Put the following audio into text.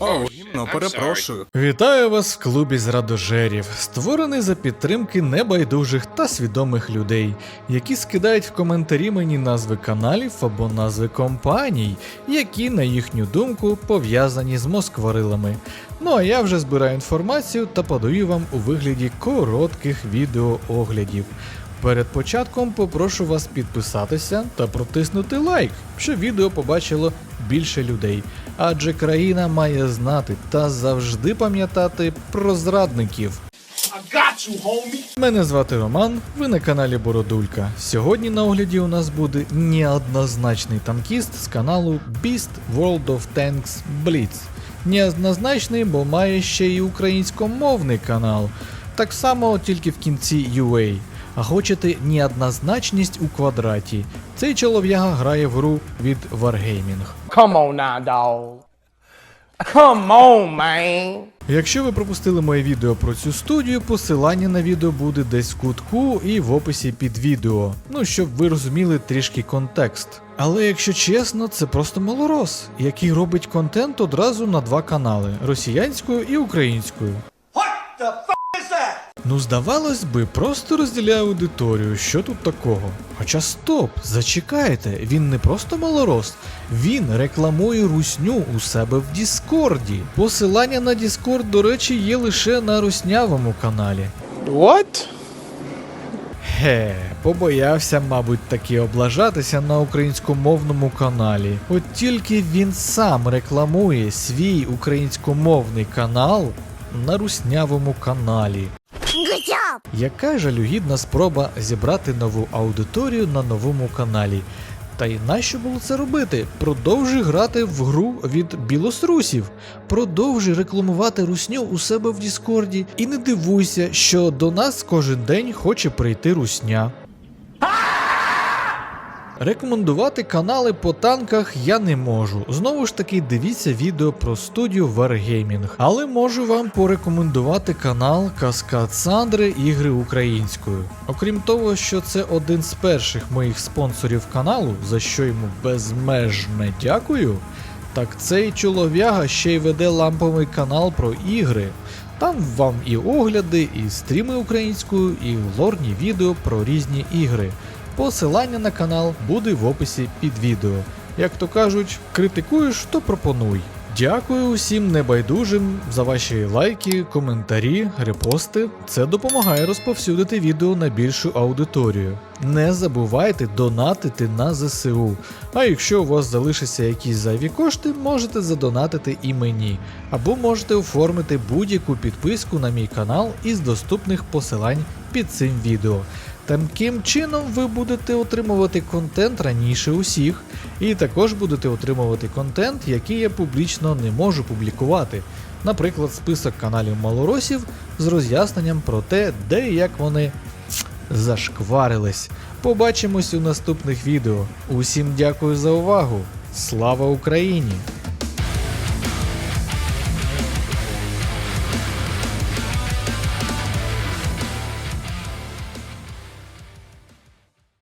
О, гімно, перепрошую. Вітаю вас в клубі зрадожерів, створений за підтримки небайдужих та свідомих людей, які скидають в коментарі мені назви каналів або назви компаній, які, на їхню думку, пов'язані з москварилами. Ну а я вже збираю інформацію та подаю вам у вигляді коротких відеооглядів. Перед початком попрошу вас підписатися та протиснути лайк, щоб відео побачило більше людей. Адже країна має знати та завжди пам'ятати про зрадників. Мене звати Роман, ви на каналі Бородулька. Сьогодні на огляді у нас буде неоднозначний танкіст з каналу Beast World of Tanks Blitz. Неоднозначний, бо має ще й українськомовний канал. Так само тільки в кінці UA. А хочете неоднозначність у квадраті. Цей чолов'яга грає в гру від Wargaming. Come on now, dog. Come on, man. Якщо ви пропустили моє відео про цю студію, посилання на відео буде десь в кутку і в описі під відео. Ну, щоб ви розуміли трішки контекст. Але якщо чесно, це просто малорос, який робить контент одразу на два канали росіянською і українською. Ну, здавалось би, просто розділяє аудиторію, що тут такого. Хоча стоп, зачекайте, він не просто малорос, він рекламує русню у себе в Діскорді. Посилання на Діскорд, до речі, є лише на руснявому каналі. What? Ге, побоявся, мабуть, таки облажатися на українськомовному каналі. От тільки він сам рекламує свій українськомовний канал на руснявому каналі. Яка жалюгідна спроба зібрати нову аудиторію на новому каналі. Та й нащо було це робити? Продовжуй грати в гру від білосрусів, продовжуй рекламувати русню у себе в Діскорді і не дивуйся, що до нас кожен день хоче прийти русня. Рекомендувати канали по танках я не можу. Знову ж таки, дивіться відео про студію Wargaming. Але можу вам порекомендувати канал Каскад Сандри Ігри українською. Окрім того, що це один з перших моїх спонсорів каналу, за що йому безмежне дякую. Так цей чолов'яга ще й веде ламповий канал про ігри. Там вам і огляди, і стріми українською, і лорні відео про різні ігри. Посилання на канал буде в описі під відео. Як то кажуть, критикуєш, то пропонуй. Дякую усім небайдужим за ваші лайки, коментарі, репости. Це допомагає розповсюдити відео на більшу аудиторію. Не забувайте донатити на ЗСУ. А якщо у вас залишаться якісь зайві кошти, можете задонатити і мені. Або можете оформити будь-яку підписку на мій канал із доступних посилань під цим відео. Таким чином ви будете отримувати контент раніше усіх, і також будете отримувати контент, який я публічно не можу публікувати. Наприклад, список каналів малоросів з роз'ясненням про те, де і як вони зашкварились. Побачимось у наступних відео. Усім дякую за увагу. Слава Україні!